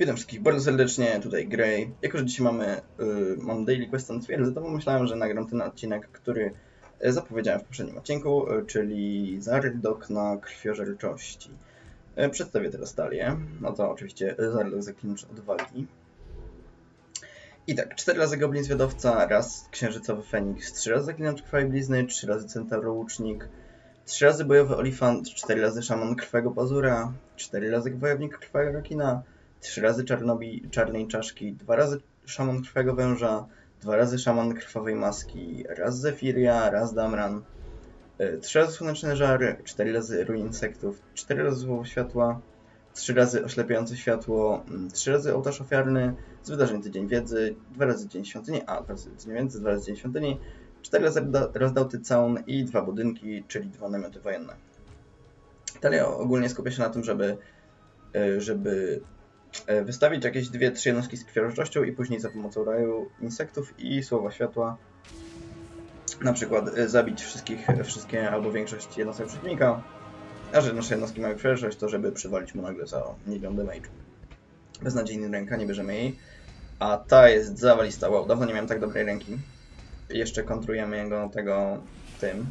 Witam wszystkich bardzo serdecznie, tutaj Grey. Jako, że dzisiaj mamy, y, mam Daily Quest on Twierdzy, to pomyślałem, że nagram ten odcinek, który y, zapowiedziałem w poprzednim odcinku, y, czyli Zardok na krwiożerczości. Y, przedstawię teraz talię. No to oczywiście Zardok za klincz od walki. I tak, 4 razy Goblin Zwiadowca, raz Księżycowy Feniks, 3 razy Zaklinacz Krwawej Blizny, 3 razy Centauro Łucznik, 3 razy Bojowy Olifant, 4 razy Szaman Krwego Pazura, 4 razy Wojownik Krwego Rakina, trzy razy czarnobi, czarnej czaszki, dwa razy szaman krwawego węża, dwa razy szaman krwawej maski, raz Zefiria, raz Damran, y, trzy razy słoneczny żar, cztery razy ruin insektów, cztery razy słowo światła, trzy razy oślepiające światło, mm, trzy razy ołtarz ofiarny, z wydarzeń tydzień wiedzy, dwa razy dzień świątyni, a dwa razy tydzień wiedzy, dwa razy dzień świątyni, cztery razy rozdałty całun i dwa budynki, czyli dwa namioty wojenne. Talia ogólnie skupia się na tym, żeby, y, żeby e, wystawić jakieś dwie, trzy jednostki z krwiożerczością i później za pomocą raju insektów i słowa światła na przykład e, zabić wszystkich, wszystkie albo większość jednostek przeciwnika, a że nasze jednostki mają krwiożerczość, to żeby przywalić mu nagle za milion damage. Beznadziejny ręka, nie bierzemy jej. A ta jest zawalista. Wow, dawno nie miałem tak dobrej ręki. Jeszcze kontrujemy jego tego tym.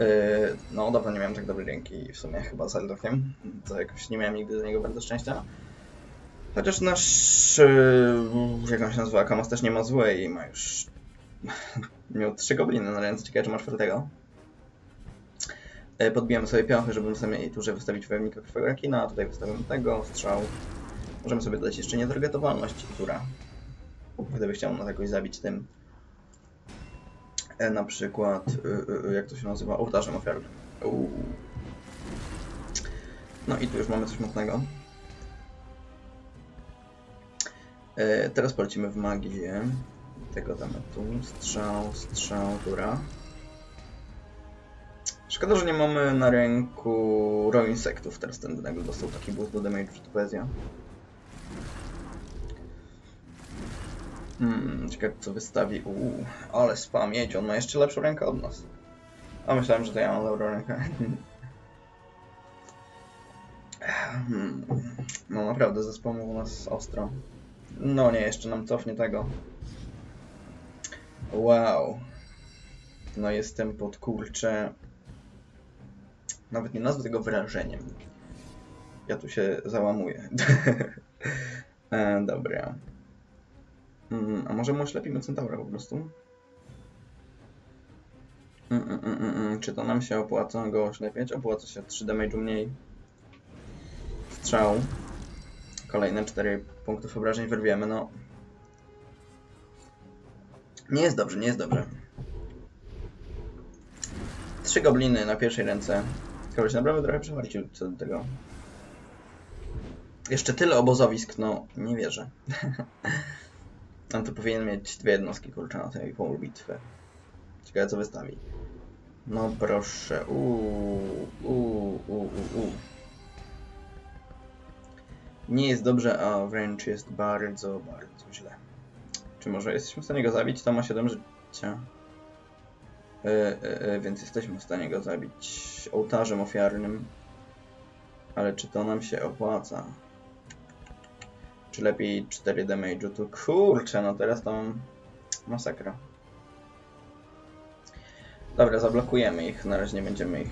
Yy, no, dawno nie miałem tak dobrej ręki w sumie chyba z Eldokiem. To jakoś nie miałem nigdy do niego bardzo szczęścia. Chociaż nasz, yy, jak on się nazywa, Kamas też nie ma złej i ma już... miał trzy gobliny na ręce, ciekawe czy ma czwartego. Yy, podbijamy sobie piąchy, żeby sobie tu wystawić wojownika krwego rakina, tutaj wystawimy tego, strzał. Możemy sobie dodać jeszcze nietargetowalność, która gdyby chciał nas jakoś zabić tym na przykład, y, y, jak to się nazywa, ołtarzem ofiarnym. No i tu już mamy coś mocnego. E, teraz polecimy w magię. Tego damy tu. Strzał, strzał, tura. Szkoda, że nie mamy na ręku roju insektów. Teraz ten nagle dostał taki boost do damage, że to. Hmm, ciekawe co wystawi. Uuu, ale spamieć, on ma jeszcze lepszą rękę od nas. A myślałem, że to ja mam dobrą rękę. Hmm, No naprawdę, zespołu u nas ostro. No nie, jeszcze nam cofnie tego. Wow. No jestem pod kurczę. Nawet nie nazwę tego wrażeniem. Ja tu się załamuję. e, dobra. Mm, a może mu oślepimy Centaura po prostu? Mm, mm, mm, mm, mm. Czy to nam się opłaca go oślepiać? Opłaca się 3 damage mniej. Strzał. Kolejne 4 punktów obrażeń wyrwiemy, no. Nie jest dobrze, nie jest dobrze. Trzy gobliny na pierwszej ręce. Kogoś naprawdę trochę przewalić co do tego. Jeszcze tyle obozowisk, no nie wierzę. On to powinien mieć dwie jednostki kurczę na tej pół bitwy. Ciekawe co wystawi. No proszę. Uuu, uuu, uuu, uuu. Nie jest dobrze, a wręcz jest bardzo, bardzo źle. Czy może jesteśmy w stanie go zabić? To ma 7 życia. Yy, yy, więc jesteśmy w stanie go zabić ołtarzem ofiarnym. Ale czy to nam się opłaca? Czy lepiej 4 damage'u? To kurczę, no teraz to masakra. Dobra, zablokujemy ich. Na razie nie będziemy ich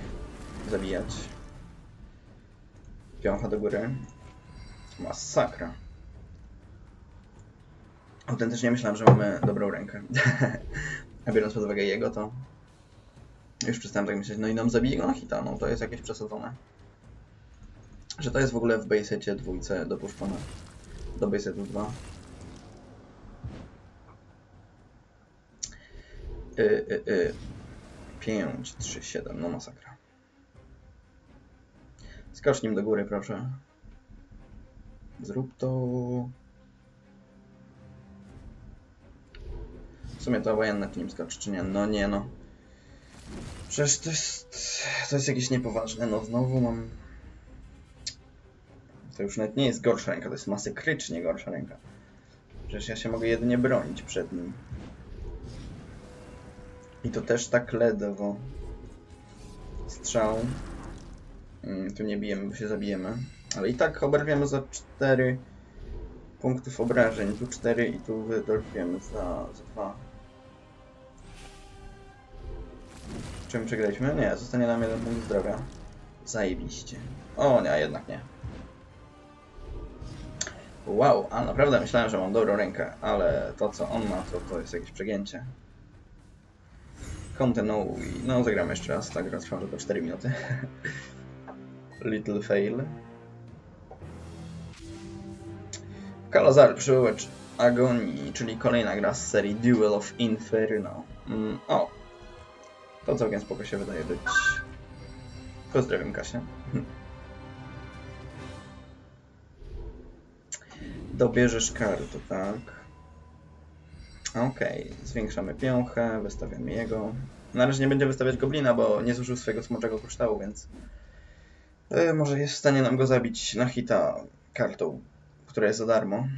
zabijać. Piącha do góry. Masakra. Autentycznie myślałem, że mamy dobrą rękę. A biorąc pod uwagę jego, to już przestałem tak myśleć. No i nam zabije go na hita, no to jest jakieś przesadzone. Że to jest w ogóle w basecie dwójce dopuszczone do basetu 2. Y, y, y. 5, 3, 7, no masakra. Skocz nim do góry, proszę. Zrób to. W sumie to wojenne tu nim czy nie? No nie, no. Przecież to jest... To jest jakieś niepoważne, no znowu mam... To już nawet nie jest gorsza ręka, to jest masakrycznie gorsza ręka. Przecież ja się mogę jedynie bronić przed nim. I to też tak ledwo. Strzał. Mm, tu nie bijemy, bo się zabijemy. Ale i tak oberwiemy za 4 punktów obrażeń. Tu 4 i tu wydolfiemy za, za 2. Czym przegraliśmy? Nie, zostanie nam jeden punkt zdrowia. Zajebiście. O nie, jednak nie. Wow, a naprawdę myślałem, że mam dobrą rękę, ale to co on ma, to, to jest jakieś przegięcie. Kontynuuj. No, zagramy jeszcze raz. Ta gra trwa tylko 4 minuty. Little fail. Kalazar przywołacz Agonii, czyli kolejna gra z serii Duel of Inferno. Mm, o! To całkiem spoko się wydaje być. Pozdrawiam Kasię. Dobierzesz kartę, tak? Okej, zwiększamy piąchę, wystawiamy jego. Na razie nie będzie wystawiać goblina, bo nie zużył swojego smoczego kryształu, więc e, może jest w stanie nam go zabić na hita kartą, która jest za darmo,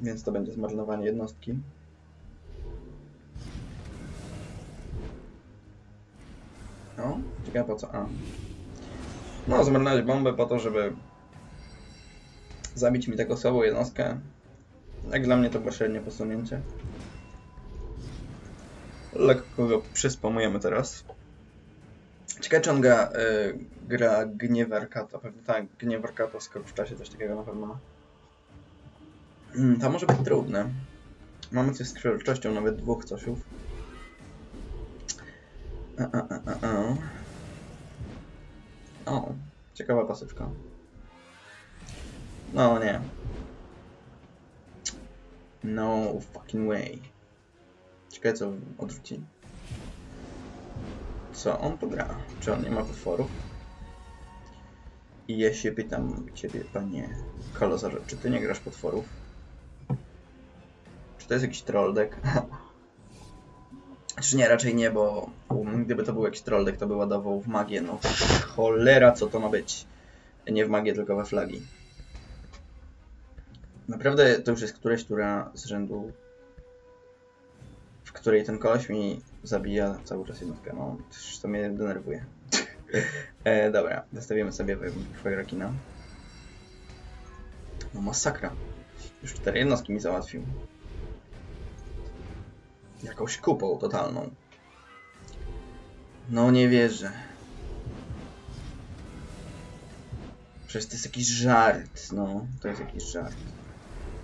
więc to będzie zmarnowanie jednostki. No, ciekawe po co. A. No, zmarnować bombę po to, żeby zabić mi taką słabą jednostkę. Jak dla mnie to było średnie posunięcie. Lekko go przyspamujemy teraz. Ciekawe czy on gra, y, gra Gniew Arkata. Pewnie tak, Gniew Arkata skoro w czasie coś takiego na pewno ma. Mm, to może być trudne. Mamy coś z krwiolczością, nawet dwóch cosiów. A, a, a, a, a. O, ciekawa pasywka. No nie. No fucking way. Ciekawe co odwróci. Co on tu gra? Czy on nie ma potworów? I ja się pytam ciebie, panie kolozarze, czy ty nie grasz potworów? Czy to jest jakiś troll deck? Czy nie, raczej nie, bo um, gdyby to był jakiś troll deck, to by ładował w magię, no cholera, co to ma być? Nie w magię, tylko we flagi. Naprawdę to już jest któreś tura z rzędu, w której ten koleś mi zabija cały czas jednostkę. No, to mnie denerwuje. e, dobra, zostawimy sobie Fajrakina. No masakra. Już cztery jednostki mi załatwił. Jakąś kupą totalną. No nie wierzę. Przecież to jest jakiś żart, no. To jest jakiś żart.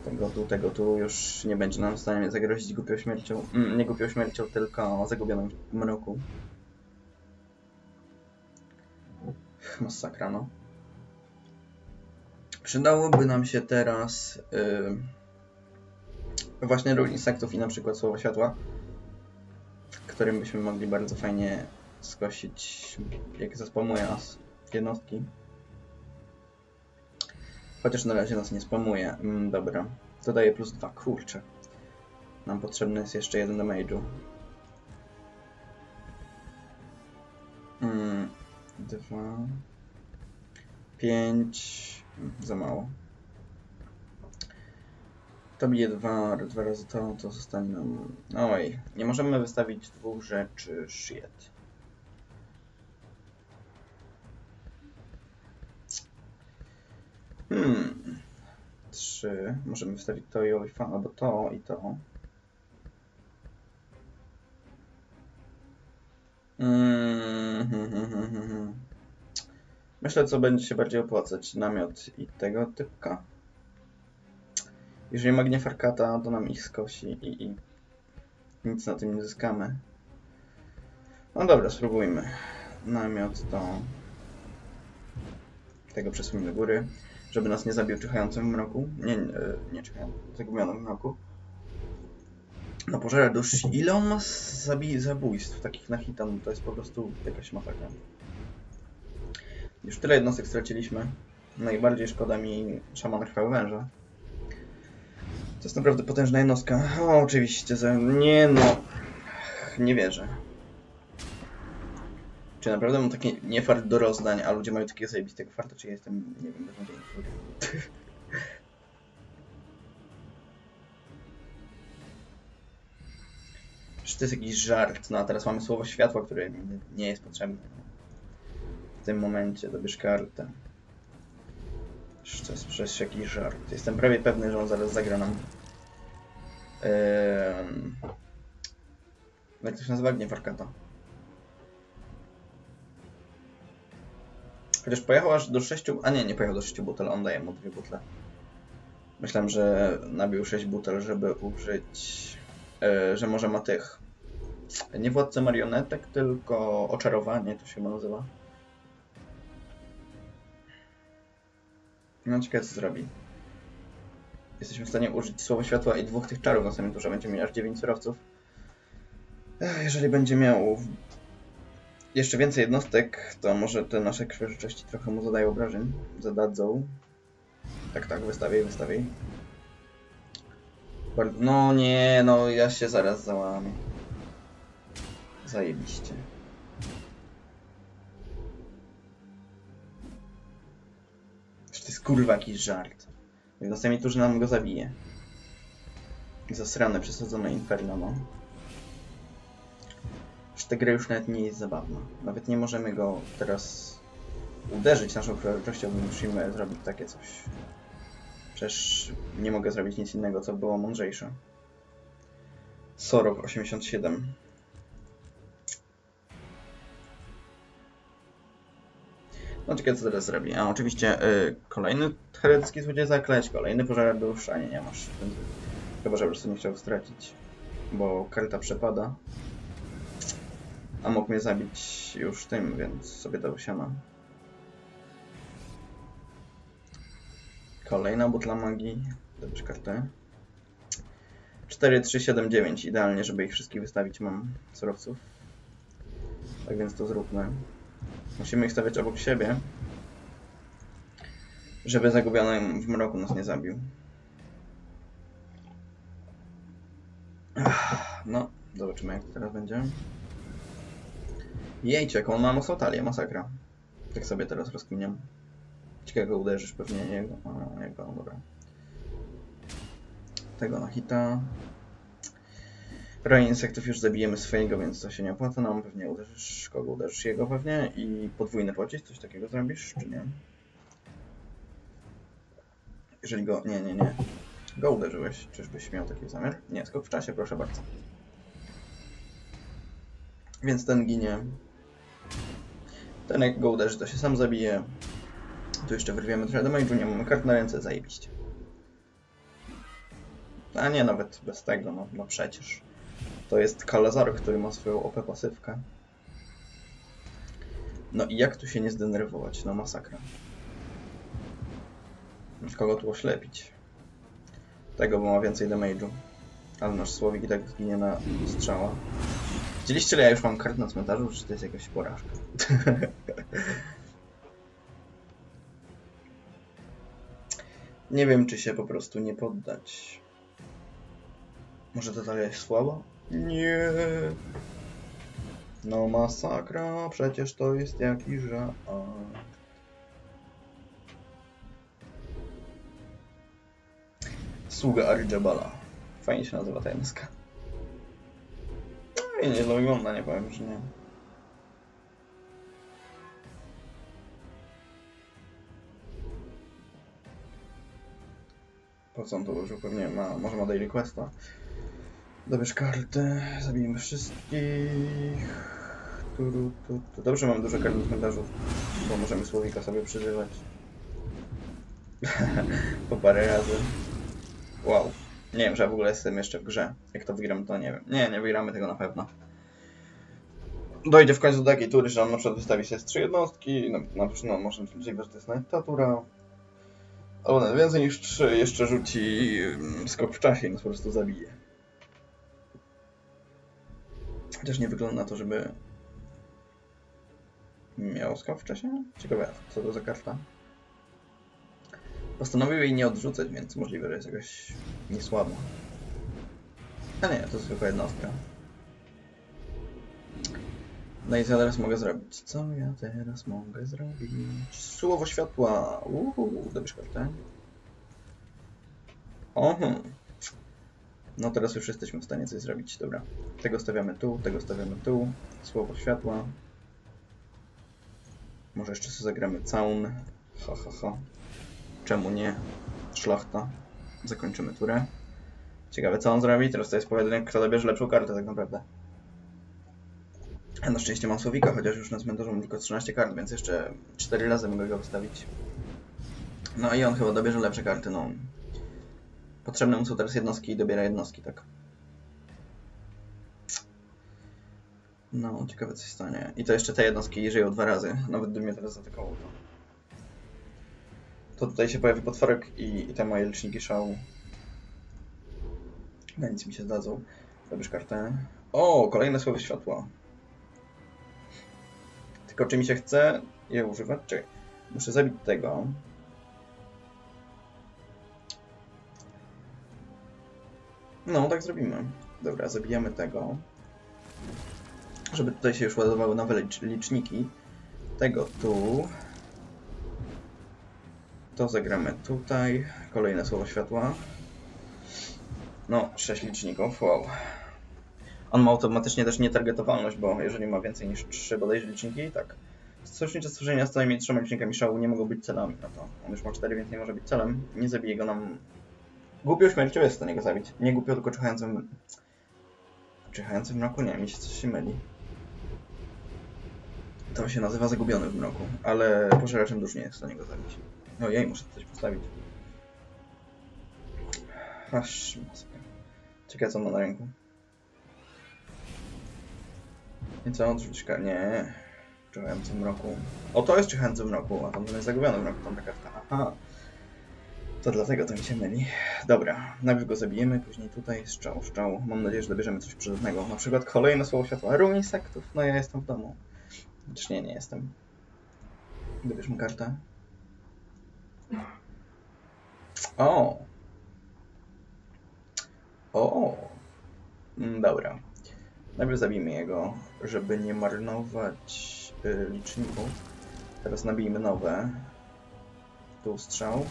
Tego tu, tego tu już nie będzie nam w stanie zagrozić głupią śmiercią. Mm, nie głupią śmiercią, tylko zagubioną w mroku. Masakra, no. Przydałoby nam się teraz yy, właśnie ról insektów i na przykład słowo światła, którym byśmy mogli bardzo fajnie skosić, jak zaspamuje nas jednostki. Chociaż na razie nas nie spamuje. Mm, dobra. Dodaję plus dwa. Kurczę. Nam potrzebny jest jeszcze jeden damage'u. Mm, dwa. Pięć. Mm, Za mało. To bije dwa, dwa razy to, to zostanie nam... Oj, nie możemy wystawić dwóch rzeczy shit. Hmm. Trzy. Możemy wstawić to i oj, albo to i to. Mm, hmm, hmm, hmm, hmm, hmm. Myślę, co będzie się bardziej opłacać. Namiot i tego typka. Jeżeli magnie farkata, to nam ich skosi i, i nic na tym nie zyskamy. No dobra, spróbujmy. Namiot to... Tego przesuńmy do góry żeby nas nie zabił czyhającym w mroku. Nie, nie, czyhającym, zagubionym w mroku. No pożera dusz. Ile on ma zabi zabójstw takich na hita? No to jest po prostu jakaś masakra. Już tyle jednostek straciliśmy. Najbardziej szkoda mi szaman krwawy węża. To jest naprawdę potężna jednostka. O, oczywiście, za... nie no. Nie wierzę. Czy naprawdę mam taki niefart do rozdań, a ludzie mają takiego zajebistego farta, czy ja jestem, nie wiem, beznadziejny. Czy to jest jakiś żart? No a teraz mamy słowo światła, które nie jest potrzebne. W tym momencie dobierz kartę. To jest przecież jakiś żart. Jestem prawie pewny, że on zaraz zagra nam. Ehm... Jak to się nazywa? Nie Warkata. Chociaż pojechał aż do 6. A nie, nie pojechał do 6 butel, on daje mu dwie butle. Myślałem, że nabił 6 butel, żeby użyć. E, że może ma tych. Nie władcę marionetek, tylko oczarowanie to się nazywa. No ciekawe co zrobi. Jesteśmy w stanie użyć słowa światła i dwóch tych czarów na samym turze. Będziemy mieli aż 9 surowców. Jeżeli będzie miał jeszcze więcej jednostek, to może te nasze krwiożyczości trochę mu zadają obrażeń. Zadadzą. Tak, tak, wystawię, wystawię. No nie, no ja się zaraz załamię. Zajebiście. To jest kurwa jakiś żart. Jak następnie tuż nam go zabije. Zasrane, przesadzone inferno, no. Ta gra już nawet nie jest zabawna. Nawet nie możemy go teraz uderzyć naszą bo musimy zrobić takie coś. Przecież nie mogę zrobić nic innego, co było mądrzejsze. Sorok 87. No ciekawe co teraz zrobi. A oczywiście y, kolejny herecki złodziej zakleć, kolejny pożar dusz, a nie, nie masz. Chyba, że po prostu nie chciał stracić, bo karta przepada. A mógł mnie zabić już tym, więc sobie dał siana. Kolejna butla magii. Dobierz kartę. 4, 3, 7, 9. Idealnie, żeby ich wszystkich wystawić mam surowców. Tak więc to zróbmy. Musimy ich stawiać obok siebie. Żeby zagubiony w mroku nas nie zabił. No, zobaczymy jak to teraz będzie. Jejcie, jaką on ma mocną talię, masakra. Tak sobie teraz rozkminiam. Ciekawe uderzysz, pewnie jego. A, jego, dobra. Tego na hita. Roj insektów już zabijemy swojego, więc to się nie opłaca nam. Pewnie uderzysz, kogo uderzysz? Jego pewnie. I podwójny pocisk, coś takiego zrobisz, czy nie? Jeżeli go... Nie, nie, nie. Go uderzyłeś. Czyżbyś miał taki zamiar? Nie, skok w czasie, proszę bardzo. Więc ten ginie. Ten jak go uderzy, to się sam zabije. Tu jeszcze wyrwiemy trochę damage'u, nie mamy kart na ręce, zajebiście. A nie, nawet bez tego, no, no przecież. To jest Kalazar, który ma swoją OP pasywkę. No i jak tu się nie zdenerwować? No masakra. Kogo tu oślepić? Tego, bo ma więcej damage'u. Ale nasz Słowik i tak zginie na strzała. Widzieliście, ile ja już mam kart na cmentarzu, czy to jest jakaś porażka? Nie wiem, czy się po prostu nie poddać. Może to dalej jest słabo? Nie. No masakra, przecież to jest jakiś żart. Sługa Arjabala. Fajnie się nazywa ta jednostka. No i nie wygląda, nie powiem, że nie. Po co on to użył? Pewnie ma, może ma daily questa. Dobierz kartę, zabijemy wszystkich. Turu, tu, tu. Dobrze, mam dużo kart w bo możemy słowika sobie przeżywać. po parę razy. Wow. Nie wiem, że ja w ogóle jestem jeszcze w grze. Jak to wygram, to nie wiem. Nie, nie wygramy tego na pewno. Dojdzie w końcu do takiej tury, że on na przykład wystawi się z trzy jednostki, no, na przykład no, może możliwe, że to jest nawet ta tura. Albo nawet więcej niż trzy, jeszcze rzuci mm, skok w czasie i nas po prostu zabije. Chociaż nie wygląda na to, żeby miał skok w czasie? Ciekawe, co to za karta? Postanowił jej nie odrzucać, więc możliwe, że jest jakaś niesłaba. A nie, to zwykła jednostka. No i co teraz mogę zrobić? Co ja teraz mogę zrobić? Słowo światła! Uhu, dobierz kartę. Oho. No teraz już jesteśmy w stanie coś zrobić. Dobra. Tego stawiamy tu, tego stawiamy tu. Słowo światła. Może jeszcze sobie zagramy caun. Ha, ha, ha. Czemu nie? Szlachta. Zakończymy turę. Ciekawe co on zrobi. Teraz to jest pojedynek, kto dobierze lepszą kartę tak naprawdę. Na szczęście mam Słowika, chociaż już na cmentarzu mam tylko 13 kart, więc jeszcze 4 razy mogę go wystawić. No i on chyba dobierze lepsze karty, no. Potrzebne mu są teraz jednostki i dobiera jednostki, tak. No, ciekawe co się stanie. I to jeszcze te jednostki żyją dwa razy. Nawet gdyby mnie teraz zaatakował, to... To tutaj się pojawi potworek i, i te moje liczniki szału. Na nic mi się zdadzą. Dobierz kartę. O, kolejne słowo światła. Tylko czy mi się chce je używać? Czekaj. Muszę zabić tego. No, tak zrobimy. Dobra, zabijamy tego. Żeby tutaj się już ładowały nowe licz liczniki. Tego tu. To zagramy tutaj. Kolejne słowo światła. No, 6 liczników, wow. On ma automatycznie też nietargetowalność, bo jeżeli ma więcej niż 3 bodajże liczniki, tak. Sojusznicze stworzenia z całymi trzema licznikami szału nie mogą być celami, no to on już ma 4, więc nie może być celem. Nie zabije go nam... Głupią śmiercią jest w stanie go zabić. Nie głupio, tylko czyhającym... Czyhającym w mroku? Nie, mi się coś się myli. To się nazywa zagubiony w mroku, ale pożeraczem dusz nie jest w stanie go zabić. Ojej, muszę coś postawić. Aż masakra. Ciekawe co on ma na ręku. I co, odrzuć ka- Nie. Czyhający w mroku. O, to jest czyhający w mroku, a tam jest zagubiony w mroku, tam ta karta. Aha. To dlatego to mi się myli. Dobra, najpierw go zabijemy, później tutaj strzał, strzał. Mam nadzieję, że dobierzemy coś przydatnego. Na przykład kolejne słowo światła. Rum insektów. No ja jestem w domu. Chociaż nie, nie jestem. Dobierzmy kartę. O! O! Mm, Dobra. Najpierw zabijmy jego, żeby nie marnować y, liczników. Teraz nabijmy nowe. Tu strzał.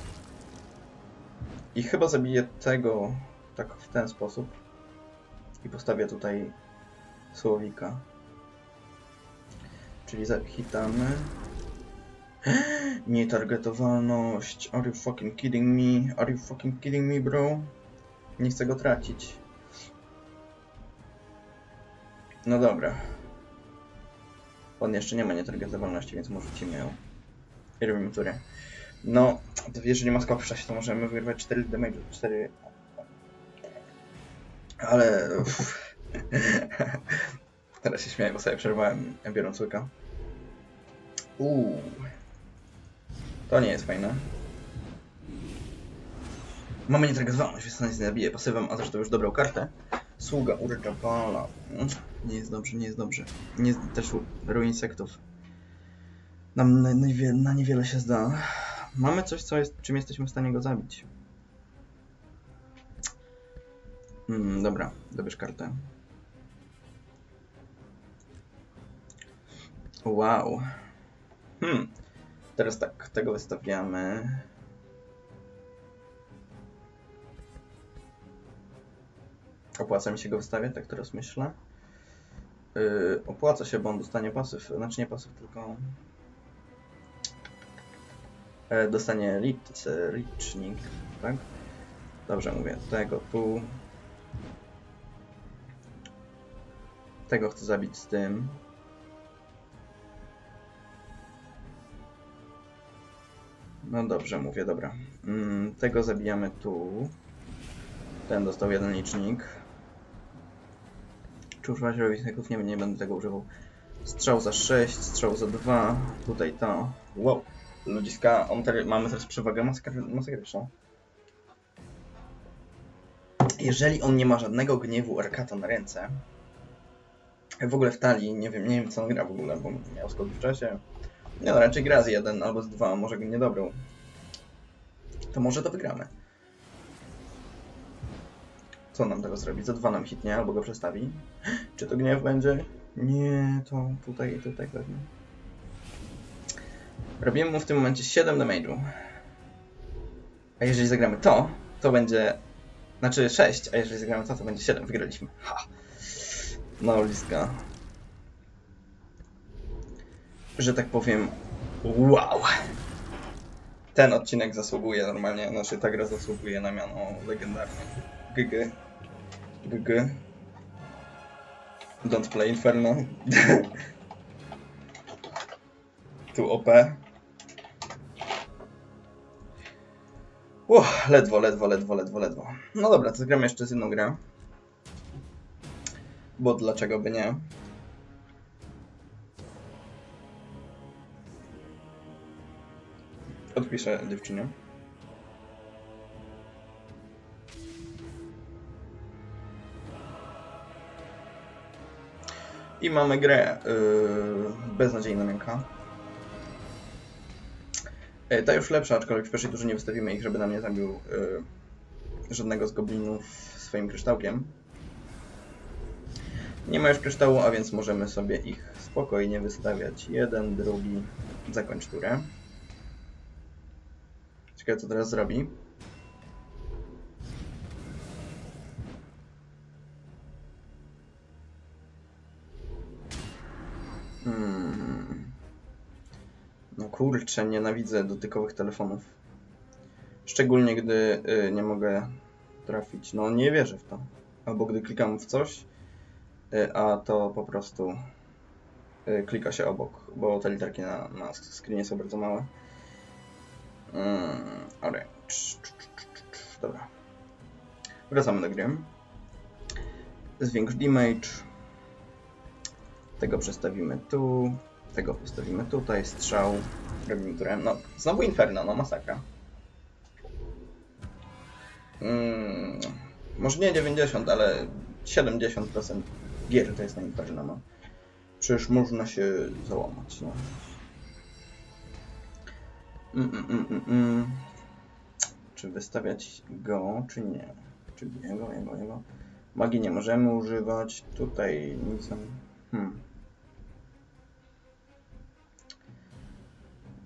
I chyba zabiję tego tak w ten sposób. I postawię tutaj słowika. Czyli hitamy. Nietargetowalność. Are you fucking kidding me? Are you fucking kidding me, bro? Nie chcę go tracić. No dobra. On jeszcze nie ma nietargetowalności, więc może rzucimy ją. I robimy turę. No, to jeżeli ma skok w czasie, to możemy wygrywać 4 damage, 4... Ale... Teraz się śmieję, bo sobie przerwałem biorąc łyka. Uuu. To nie jest fajne. Mamy nietargetowalność, więc nic nie zabije pasywem, a zresztą już dobrał kartę. Sługa Urjabala. Nie jest dobrze, nie jest dobrze. Nie, też ruin insektów. Nam na, na, na niewiele się zda. Mamy coś, co jest, czym jesteśmy w stanie go zabić. Mm, dobra, dobierz kartę. Wow. Hmm. Teraz tak, tego wystawiamy. Opłaca mi się go wystawiać, tak teraz myślę. Yy, opłaca się, bo on dostanie pasyw, znaczy nie pasyw, tylko e, dostanie lic, licznik, tak? Dobrze mówię, tego tu. Tego chcę zabić z tym. No dobrze mówię, dobra. Mm, tego zabijamy tu. Ten dostał jeden licznik. Czy używać rowisników? Nie, nie będę tego używał. Strzał za 6, strzał za 2. Tutaj to. Wow. Ludziska, on mamy teraz przewagę masakry masakryczną. Jeżeli on nie ma żadnego gniewu Arkata na ręce, w ogóle w talii, nie wiem, nie wiem co on gra w ogóle, bo miał skok w czasie. No, raczej gra z jeden albo z dwa, może go nie dobrał. To może to wygramy. Co nam tego zrobi? Za dwa nam hitnie, albo go przestawi. Czy to gniew będzie? Nie, to tutaj i tutaj pewnie. Robimy mu w tym momencie 7 damage'u. A jeżeli zagramy to, to będzie... Znaczy 6, a jeżeli zagramy to, to będzie 7. Wygraliśmy. Ha! No, bliska. Że tak powiem, wow! ten odcinek zasługuje normalnie, znaczy ta gra zasługuje na miano legendarne. GG. GG. Don't play Inferno. tu OP. Uff, ledwo, ledwo, ledwo, ledwo, ledwo. No dobra, to zagramy jeszcze z jedną grę. Bo dlaczego by nie? Odpiszę dziewczynie. I mamy grę yy, beznadziejna miękka. Yy, ta już lepsza, aczkolwiek w pierwszej turze nie wystawimy ich, żeby nam nie zabił yy, żadnego z goblinów swoim kryształkiem. Nie ma już kryształu, a więc możemy sobie ich spokojnie wystawiać. Jeden, drugi, zakończ turę. Ciekawe co teraz zrobi. Hmm. No kurczę, nienawidzę dotykowych telefonów. Szczególnie gdy y, nie mogę trafić. No nie wierzę w to. Albo gdy klikam w coś, y, a to po prostu y, klika się obok, bo te literki na, na screenie są bardzo małe. Mm, orange. Dobra. Wracamy do gry. Zwiększ damage. Tego przestawimy tu. Tego postawimy tutaj. Strzał. Robimy turę. No, znowu Inferno, no masakra. Mm, może nie 90, ale 70% gier to jest na Inferno. No. Przecież można się załamać. No. Mm, mm, mm, mm, mm. Czy wystawiać go, czy nie? Czy jego, jego, jego? Magii nie możemy używać. Tutaj nic tam... Hmm.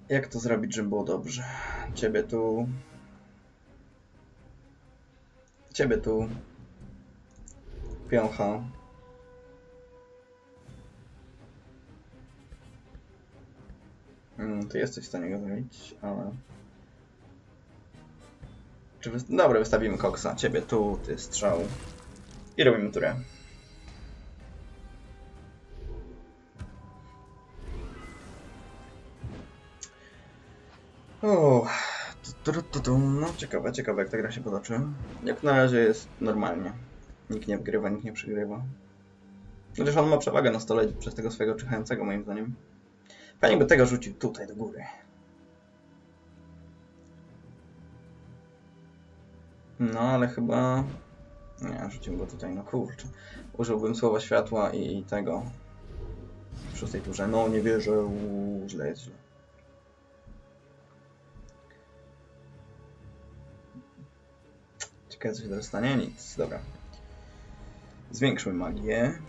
Jak to zrobić, żeby było dobrze? Ciebie tu... Ciebie tu... Piącha. Mm, ty jesteś w stanie go zrobić, ale... Czy wy... Dobra, wystawimy koksa. Ciebie tu, ty strzał. I robimy turę. No ciekawe, ciekawe jak ta gra się potoczy. Jak na razie jest normalnie. Nikt nie wygrywa, nikt nie przegrywa. Chociaż on ma przewagę na stole przez tego swojego czyhającego moim zdaniem. Fajnie by tego rzucił tutaj do góry. No, ale chyba... Nie, rzucił go tutaj, no kurczę. Użyłbym słowa światła i tego... W szóstej turze. No, nie wierzę, uuu, źle jest źle. Ciekawe, co się teraz stanie? Nic, dobra. Zwiększmy magię.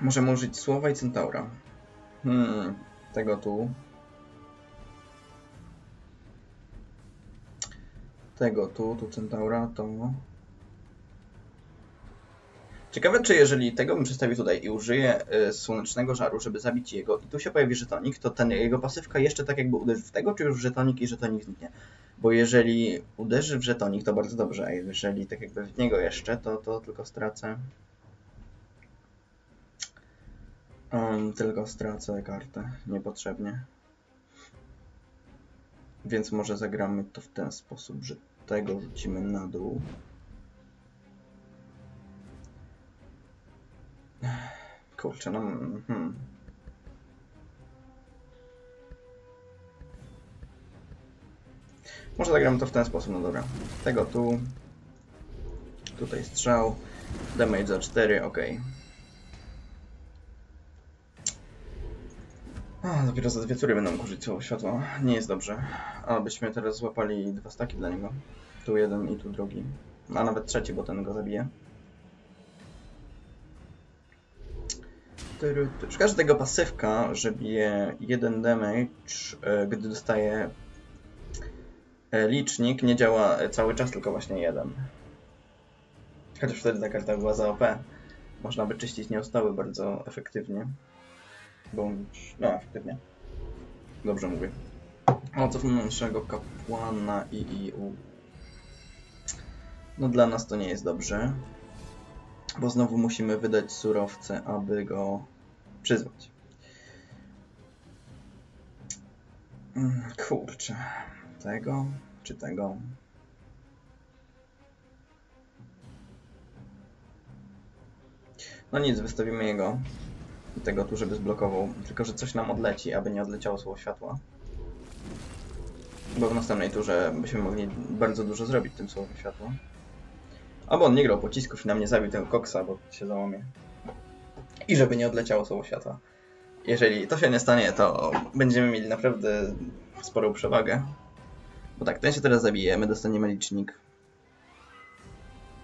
Możemy użyć słowa i centaura. Hmm, tego tu. Tego tu, tu centaura, to... Ciekawe, czy jeżeli tego bym przestawił tutaj i użyję y, słonecznego żaru, żeby zabić jego i tu się pojawi żetonik, to ten jego pasywka jeszcze tak jakby uderzy w tego, czy już w żetonik i żetonik zniknie. Bo jeżeli uderzy w żetonik, to bardzo dobrze, a jeżeli tak jakby w niego jeszcze, to, to tylko stracę... Um, tylko stracę kartę niepotrzebnie. Więc może zagramy to w ten sposób, że tego rzucimy na dół. Kurczę, no... Hmm. Może zagramy to w ten sposób, no dobra. Tego tu. Tutaj strzał. Damage za 4, ok. A, dopiero za dwie tury będą kurzyć słowo światła. Nie jest dobrze. A byśmy teraz złapali dwa staki dla niego. Tu jeden i tu drugi. A nawet trzeci, bo ten go zabije. Szkoda, że tego pasywka, że bije jeden damage, e, gdy dostaje e, licznik, nie działa cały czas, tylko właśnie jeden. Chociaż wtedy ta karta była za OP. Można by czyścić nieustały bardzo efektywnie. Bo, no, efektywnie. Dobrze mówię. O, cofnę naszego kapłana i, i u. No dla nas to nie jest dobrze. Bo znowu musimy wydać surowce, aby go przyzwać. Mm, Kurczę. Tego czy tego? No nic, wystawimy jego. Tego tu, żeby zblokował. Tylko, że coś nam odleci, aby nie odleciało słowo światła. Bo w następnej turze byśmy mogli bardzo dużo zrobić tym słowem światła. Albo on nie grał pocisków i nam nie zabił tego koksa, bo się załamie. I żeby nie odleciało słowo światła. Jeżeli to się nie stanie, to będziemy mieli naprawdę sporą przewagę. Bo tak, ten się teraz zabije, my dostaniemy licznik.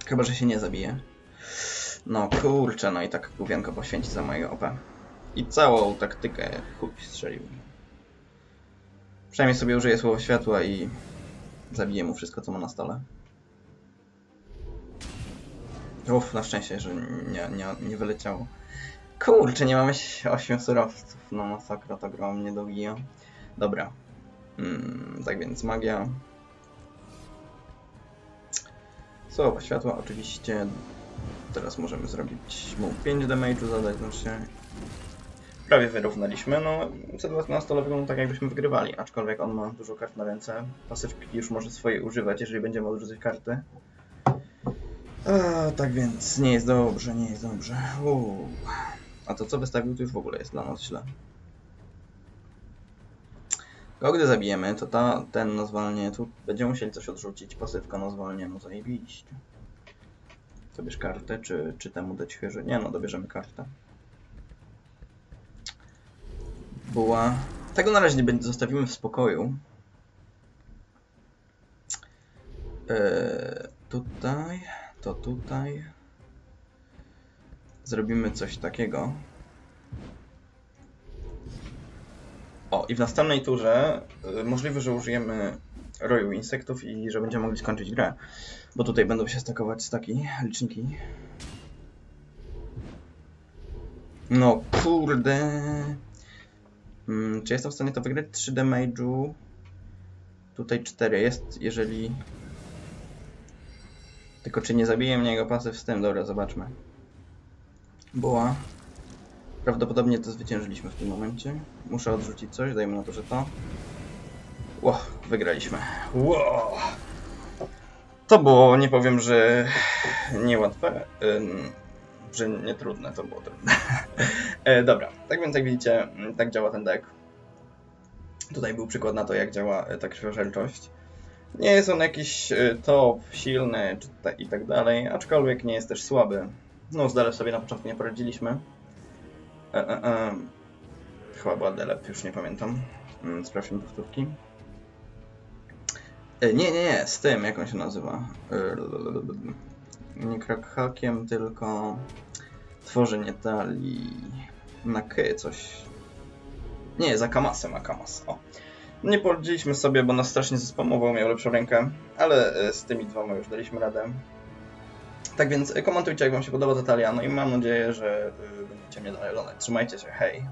Chyba, że się nie zabije. No kurczę, no i tak główienko poświęci za mojego OP. I całą taktykę chuj strzelił. Przynajmniej sobie użyję słowo światła i zabiję mu wszystko, co ma na stole. Uff, na szczęście, że nie, nie, nie wyleciało. Kurczę, nie mamy 8 surowców. No masakra, ta gra mnie. Dobra. Mm, tak więc magia. Słowo światła oczywiście. Teraz możemy zrobić mu 5 damage'u zadać, znaczy prawie wyrównaliśmy. No, sytuacja na stole wygląda tak, jakbyśmy wygrywali, aczkolwiek on ma dużo kart na ręce. Pasywki już może swoje używać, jeżeli będziemy odrzucać karty. A, tak więc nie jest dobrze, nie jest dobrze. Uuu. A to co wystawił, to już w ogóle jest dla nas źle. Go gdy zabijemy, to ta, ten na zwalnie, tu będziemy musieli coś odrzucić. Pasywka na zwalnie, no zajebiście. Zabierz kartę, czy, czy temu dać świeży? Nie no, dobierzemy kartę. Buła. Tego na razie nie zostawimy w spokoju. Eee, tutaj, to tutaj. Zrobimy coś takiego. O, i w następnej turze y, możliwe, że użyjemy roju insektów i że będziemy mogli skończyć grę. Bo tutaj będą się stakować staki, liczniki. No kurde. Mm, czy jestem w stanie to wygrać? 3 damage'u. Tutaj 4 jest, jeżeli... Tylko czy nie zabije mnie jego pasyw tym? Dobra, zobaczmy. Była. Prawdopodobnie to zwyciężyliśmy w tym momencie. Muszę odrzucić coś, dajmy na to, że to. Ło, wygraliśmy. Ło! To było, nie powiem, że niełatwe, że nie trudne, to było trudne. e, dobra, tak więc jak widzicie, mm, tak działa ten deck. Tutaj był przykład na to, jak działa e, ta krwiożerczość. Nie jest on jakiś e, top, silny i tak dalej, aczkolwiek nie jest też słaby. No, z Delep sobie na początku nie poradziliśmy. E, e, e. Chyba była Delep, już nie pamiętam. Mm, Sprawdźmy powtórki. E, nie, nie, nie, z tym, jak on się nazywa. E, Nie krakhakiem, tylko tworzenie talii na K coś. Nie, za Kamasem, a Kamas. O. Nie poradziliśmy sobie, bo nas strasznie zespamował, miał lepszą rękę, ale e, z tymi dwoma już daliśmy radę. Tak więc komentujcie, jak wam się podoba ta talia, no i mam nadzieję, że będziecie mnie dalej oglądać. Trzymajcie się, hej!